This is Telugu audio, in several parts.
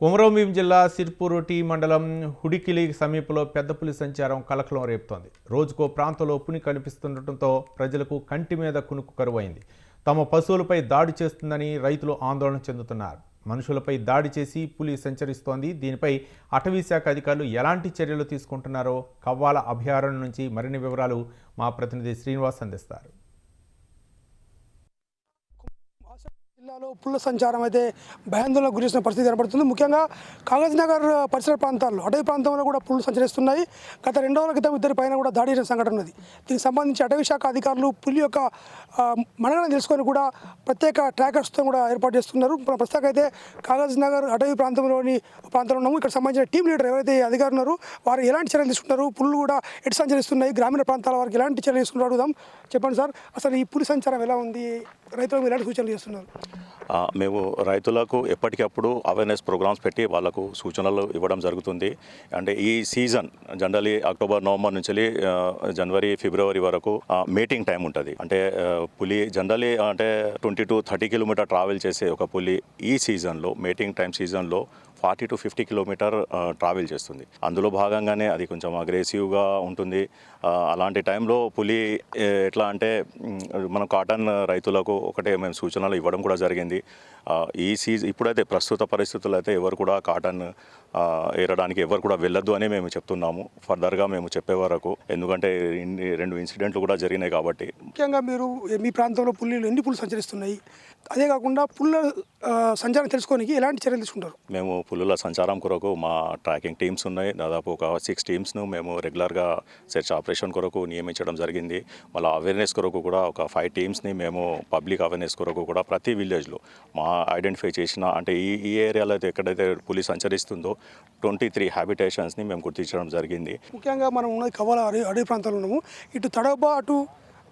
కుమరంభీం జిల్లా సిర్పూరు టీ మండలం హుడికిలి సమీపంలో పెద్ద పులి సంచారం కలకలం రేపుతోంది. రోజుకో ప్రాంతంలో పుని కనిపిస్తుండటంతో ప్రజలకు కంటి మీద కునుకు కరువైంది. తమ పశువులపై దాడి చేస్తుందని రైతులు ఆందోళన చెందుతున్నారు. మనుషులపై దాడి చేసి పులి సంచరిస్తోంది. దీనిపై అటవీ శాఖ అధికారులు ఎలాంటి చర్యలు తీసుకుంటున్నారో కవ్వాల అభయారణ్యం నుంచి మరిన్ని వివరాలు మా ప్రతినిధి శ్రీనివాస్ అందిస్తారు. జిల్లాలో పుల్ల సంచారం అయితే భయాందోళనకు గురించిన పరిస్థితి కనబడుతుంది ముఖ్యంగా కాగజ్నగర్ పరిసర ప్రాంతాల్లో అటవీ ప్రాంతంలో కూడా పుల్లు సంచరిస్తున్నాయి. గత రెండు రోజుల క్రితం ఇద్దరి పైన కూడా దాడి చేసిన సంఘటన ఉన్నది. దీనికి సంబంధించి అటవీ శాఖ అధికారులు పులి యొక్క ఆ, తెలుసుకొని కూడా ప్రత్యేక ట్రాకర్స్తో కూడా ఏర్పాటు చేస్తున్నారు. ప్రస్తుతం అయితే కాగజ్ నగర్ అటవీ ప్రాంతంలోని ప్రాంతంలో ఉన్నాము. ఇక్కడ సంబంధించిన టీం లీడర్ ఎవరైతే అధికారులు ఉన్నారో వారు ఎలాంటి చర్యలు తీసుకుంటారు పుల్లు కూడా ఎటు సంచరిస్తున్నాయి? గ్రామీణ ప్రాంతాల వారికి ఎలాంటి చర్యలు తీసుకుంటారు అడుగుదాం. చెప్పండి సార్. అసలు ఈ పులి సంచారం ఎలా ఉంది? రైతులకు ఎలాంటి సూచనలు చేస్తున్నారు? మేము రైతులకు ఎప్పటికప్పుడు అవేర్నెస్ ప్రోగ్రామ్స్ పెట్టి వాళ్ళకు సూచనలు ఇవ్వడం జరుగుతుంది. అంటే ఈ సీజన్ జనరలీ అక్టోబర్ నవంబర్ నుంచి జనవరి ఫిబ్రవరి వరకు మీటింగ్ టైం ఉంటుంది. అంటే పులి జనరలీ అంటే twenty to thirty kilometre travel చేసే ఒక పులి ఈ సీజన్లో మీటింగ్ టైం సీజన్లో forty to fifty kilometre travel చేస్తుంది. అందులో భాగంగానే అది కొంచెం అగ్రెసివ్గా ఉంటుంది. అలాంటి టైంలో పులి ఎట్లా అంటే మనం కాటన్ రైతులకు ఒకటే మేము సూచనలు ఇవ్వడం కూడా జరిగింది. ఈ సీజ్ ఇప్పుడైతే ప్రస్తుత పరిస్థితులు అయితే ఎవరు కూడా కాటన్ ఏరడానికి ఎవరు కూడా వెళ్ళొద్దు అని మేము చెప్తున్నాము. ఫర్దర్గా మేము చెప్పే వరకు ఎందుకంటే రెండు ఇన్సిడెంట్లు కూడా జరిగినాయి కాబట్టి. ముఖ్యంగా మీరు మీ ప్రాంతంలో పుల్లీలు ఎన్ని పుల్లు సంచరిస్తున్నాయి? అదే కాకుండా పుల్ల సంచారం తెలుసుకోనికి ఎలాంటి చర్యలు తీసుకుంటారు? మేము పులుల సంచారం కొరకు మా ట్రాకింగ్ టీమ్స్ ఉన్నాయి. దాదాపు ఒక సిక్స్ టీమ్స్ను మేము రెగ్యులర్గా సెర్చ్ ఆపరేషన్ కొరకు నియమించడం జరిగింది. మళ్ళీ అవేర్నెస్ కొరకు కూడా ఒక ఫైవ్ టీమ్స్ని మేము పబ్లిక్ అవేర్నెస్ కొరకు కూడా ప్రతి విలేజ్లో మా ఐడెంటిఫై చేసిన అంటే ఈ ఈ ఏరియాలో అయితే ఎక్కడైతే పులి సంచరిస్తుందో ట్వంటీ త్రీ హ్యాబిటేషన్స్ని మేము గుర్తించడం జరిగింది. ముఖ్యంగా మనం ఉన్నది కవ్వాల అడవి అడవి ప్రాంతంలో ఉన్నాము. ఇటు తడబా అటు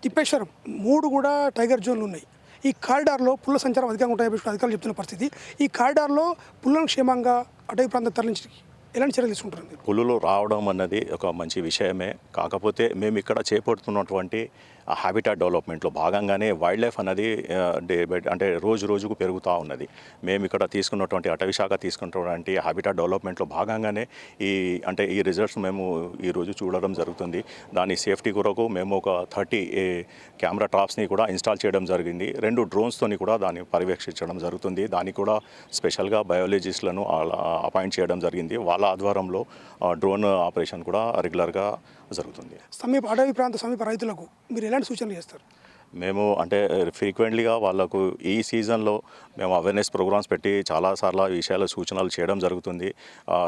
తిప్పేశ్వరం మూడు కూడా టైగర్ జోన్లు ఉన్నాయి. ఈ కారిడార్లో పుల్ల సంచారం అధికంగా ఉంటాయని చెప్పి అధికారులు చెప్తున్న పరిస్థితి. ఈ కారిడార్లో పుల్లను క్షేమంగా అటవీ ప్రాంతం తరలించి ఎలాంటి చర్యలు తీసుకుంటారు పుల్లలు పులులు రావడం అన్నది ఒక మంచి విషయమే. కాకపోతే మేము ఇక్కడ చేపడుతున్నటువంటి హ్యాబిటాట్ డెవలప్మెంట్లో భాగంగానే వైల్డ్ లైఫ్ అన్నది డే అంటే రోజు రోజుకు పెరుగుతూ ఉన్నది. మేము ఇక్కడ తీసుకున్నటువంటి అటవీ శాఖ తీసుకున్నటువంటి హ్యాబిటాట్ డెవలప్మెంట్లో భాగంగానే ఈ అంటే ఈ రిజల్ట్స్ మేము ఈరోజు చూడడం జరుగుతుంది. దాని సేఫ్టీ కొరకు మేము ఒక థర్టీ కెమెరా ట్రాప్స్ని కూడా ఇన్స్టాల్ చేయడం జరిగింది. రెండు డ్రోన్స్తోని కూడా దాన్ని పర్యవేక్షించడం జరుగుతుంది. దానికి కూడా స్పెషల్గా బయాలజిస్టులను అపాయింట్ చేయడం జరిగింది. వాళ్ళ ఆధ్వర్యంలో డ్రోన్ ఆపరేషన్ కూడా రెగ్యులర్గా జరుగుతుంది. సమీప అటవీ ప్రాంత సమీప రైతులకు మీరు ఎలాంటి సూచనలు చేస్తారు? మేము అంటే eh, ఫ్రీక్వెంట్లీగా వాళ్ళకు ఈ సీజన్లో మేము అవేర్నెస్ ప్రోగ్రామ్స్ పెట్టి చాలాసార్లు ఈ విషయాల సూచనలు చేయడం జరుగుతుంది.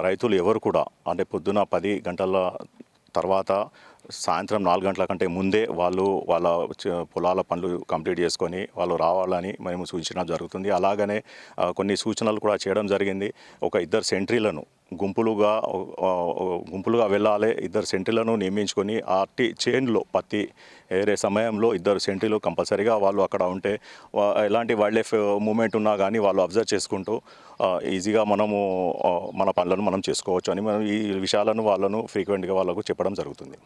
రైతులు ఎవరు కూడా అంటే పొద్దున పది గంటల తర్వాత సాయంత్రం నాలుగు గంటల కంటే ముందే వాళ్ళు వాళ్ళ పొలాల పనులు కంప్లీట్ చేసుకొని వాళ్ళు రావాలని మేము సూచించడం జరుగుతుంది. అలాగనే కొన్ని సూచనలు కూడా చేయడం జరిగింది. ఒక ఇద్దరు సెంట్రీలను గుంపులుగా గుంపులుగా వెళ్ళాలి. ఇద్దరు సెంట్రీలను నియమించుకొని ఆర్టీ చైన్లో పత్తి ఏరే సమయంలో ఇద్దరు సెంట్రీలు కంపల్సరీగా వాళ్ళు అక్కడ ఉంటే ఎలాంటి వైల్డ్ లైఫ్ మూమెంట్ ఉన్నా కానీ వాళ్ళు అబ్జర్వ్ చేసుకుంటూ ఈజీగా మనము మన పనులను మనం చేసుకోవచ్చు అని మనం ఈ విషయాలను వాళ్ళను ఫ్రీక్వెంట్గా వాళ్ళకు చెప్పడం జరుగుతుంది.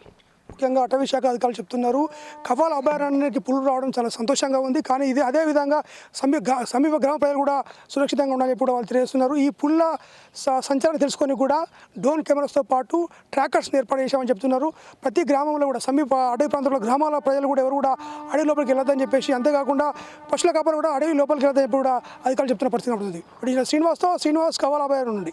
ముఖ్యంగా అటవీ శాఖ అధికారులు చెప్తున్నారు. కఫాల అభయారణ్యానికి పులులు రావడం చాలా సంతోషంగా ఉంది. కానీ ఇది అదే విధంగా సమీప సమీప గ్రామ ప్రజలు కూడా సురక్షితంగా ఉండాలని కూడా వాళ్ళు తెలియజేస్తున్నారు. ఈ పుల్ల స- సంచారం తెలుసుకొని కూడా డ్రోన్ కెమెరాస్తో పాటు ట్రాకర్స్ని ఏర్పాటు చేశామని చెప్తున్నారు. ప్రతి గ్రామంలో కూడా సమీప అడవి ప్రాంతంలో గ్రామాల ప్రజలు కూడా ఎవరు కూడా అడవి లోపలికి వెళ్ళొద్దని చెప్పేసి అంతేకాకుండా పశువుల కాపలు కూడా అడవి లోపలికి వెళ్ళొద్దని కూడా అధికారులు చెప్తున్న పరిస్థితి ఉంటుంది శ్రీనివాస్తో శ్రీనివాస్ కవాల అభయారణ్యం నుండి.